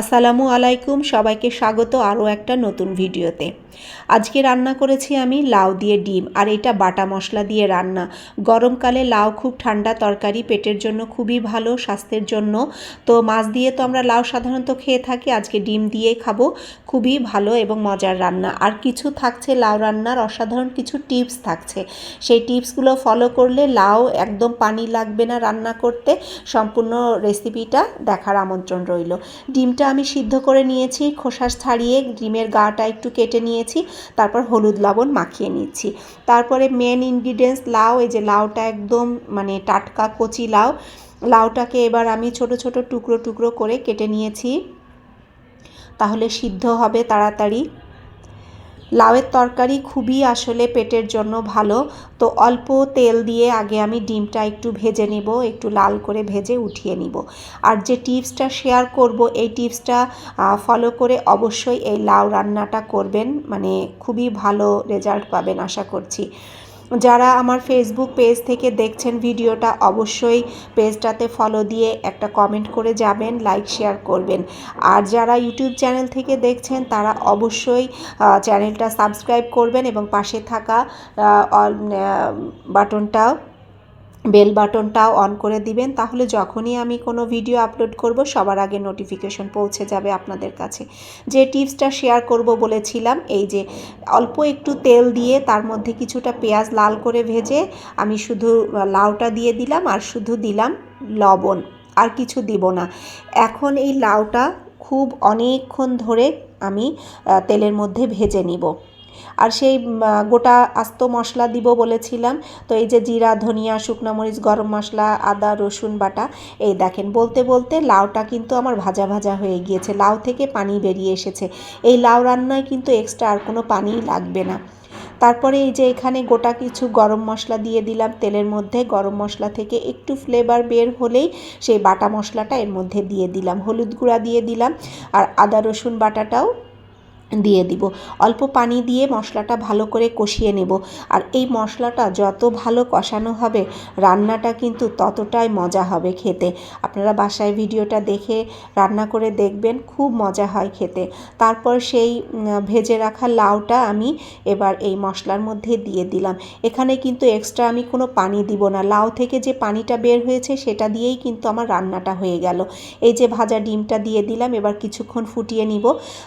আসসালামু আলাইকুম, সবাইকে স্বাগত আরও একটা নতুন ভিডিওতে। আজকে রান্না করেছি আমি লাউ দিয়ে ডিম, আর এটা বাটা মশলা দিয়ে রান্না। গরমকালে লাউ খুব ঠান্ডা তরকারি পেটের জন্য খুবই ভালো, স্বাস্থ্যের জন্য। তো মাছ দিয়ে তো আমরা লাউ সাধারণত খেয়ে থাকি, আজকে ডিম দিয়ে খাব। খুবই ভালো এবং মজার রান্না। আর কিছু থাকছে লাউ রান্নার, অসাধারণ কিছু টিপস থাকছে। সেই টিপসগুলো ফলো করলে লাউ একদম পানি লাগবে না রান্না করতে। সম্পূর্ণ রেসিপিটা দেখার আমন্ত্রণ রইল। ডিমটা আমি সিদ্ধ করে নিয়েছি খোসা ছাড়িয়ে ডিমের গাটা একটু কেটে নিয়েছি, তারপর হলুদ লবণ মাখিয়ে নিচ্ছি। তারপরে মেন ইনগ্রিডিয়েন্টস লাউ, এই যে লাউটা একদম মানে টাটকা কচি লাউ, লাউটাকে এবার আমি ছোট ছোট টুকরো টুকরো করে কেটে নিয়েছি। তাহলে সিদ্ধ হবে তাড়াতাড়ি। লাউয়ের তরকারি খুবই আসলে পেটের জন্য ভালো। তো অল্প তেল দিয়ে আগে আমি ডিমটা একটু ভেজে নিব, একটু লাল করে ভেজে উঠিয়ে নিব। আর যে টিপসটা শেয়ার করব, এই টিপসটা ফলো করে অবশ্যই এই লাউ রান্নাটা করবেন। মানে খুবই ভালো রেজাল্ট পাবেন, আশা করছি। যারা আমার ফেসবুক পেজ থেকে দেখছেন ভিডিওটা, অবশ্যই পেজটাতে ফলো দিয়ে একটা কমেন্ট করে যাবেন লাইক শেয়ার করবেন। আর যারা ইউটিউব চ্যানেল থেকে দেখছেন, তারা অবশ্যই চ্যানেলটা সাবস্ক্রাইব করবেন এবং পাশে থাকা বাটনটা বেল বাটনটাও অন করে দিবেন, তাহলে যখনই আমি কোনো ভিডিও আপলোড করব, সবার আগে নোটিফিকেশন পৌঁছে যাবে আপনাদের কাছে। যে টিপসটা শেয়ার করব বলেছিলাম, এই যে অল্প একটু তেল দিয়ে তার মধ্যে কিছুটা পেঁয়াজ লাল করে ভেজে আমি শুধু লাউটা দিয়ে দিলাম আর শুধু দিলাম লবণ, আর কিছু দিব না। এখন এই লাউটা খুব অনেকক্ষণ ধরে আমি তেলের মধ্যে ভেজে নিব। আর সেই গোটা আস্ত মশলা দিব বলেছিলাম। তো এই যে জিরা, ধনিয়া, শুকনো মরিচ, গরম মশলা, আদা, রসুন বাটা, এই দেখেন, বলতে বলতে লাউটা কিন্তু আমার ভাজা ভাজা হয়ে গিয়েছে। লাউ থেকে পানি বেরিয়ে এসেছে। এই লাউ রান্নায় কিন্তু এক্সট্রা আর কোনো পানিই লাগবে না। তারপরে এই যে এখানে গোটা কিছু গরম মশলা দিয়ে দিলাম তেলের মধ্যে। গরম মশলা থেকে একটু ফ্লেভার বের হলেই সেই বাটা মশলাটা এর মধ্যে দিয়ে দিলাম। হলুদ গুঁড়া দিয়ে দিলাম। আর আদা, রসুন বাটাটাও দিয়ে দিব। অল্প পানি দিয়ে মশলাটা ভালো করে কষিয়ে নেব। আর এই মশলাটা যত ভালো কষানো হবে, রান্নাটা কিন্তু ততটাই মজা হবে খেতে। আপনারা বাসায় ভিডিওটা দেখে রান্না করে দেখবেন, খুব মজা হয় খেতে। তারপর সেই ভেজে রাখা লাউটা আমি এবার এই মশলার মধ্যে দিয়ে দিলাম। এখানে কিন্তু এক্সট্রা আমি কোনো পানি দিব না। লাউ থেকে যে পানিটা বের হয়েছে, সেটা দিয়েই কিন্তু আমার রান্নাটা হয়ে গেল। এই যে ভাজা ডিমটা দিয়ে দিলাম, এবার কিছুক্ষণ ফুটিয়ে নিব।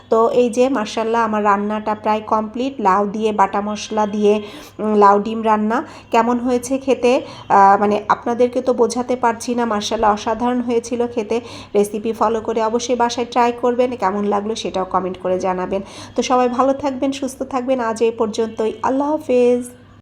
তো এই যে মার্শাল্লাহ আমার রান্নাটা প্রায় কমপ্লিট। লাউ দিয়ে, বাটা মশলা দিয়ে লাউ ডিম রান্না। কেমন হয়েছে খেতে? মানে আপনাদেরকে তো বোঝাতে পারছি না মার্শাল্লাহ অসাধারণ হয়েছিল খেতে। রেসিপি ফলো করে অবশ্যই বাসায় ট্রাই করবেন, কেমন লাগল সেটাও কমেন্ট করে জানাবেন। তো সবাই ভালো থাকবেন, সুস্থ থাকবেন। আজ এ পর্যন্তই। আল্লাহ হাফেজ।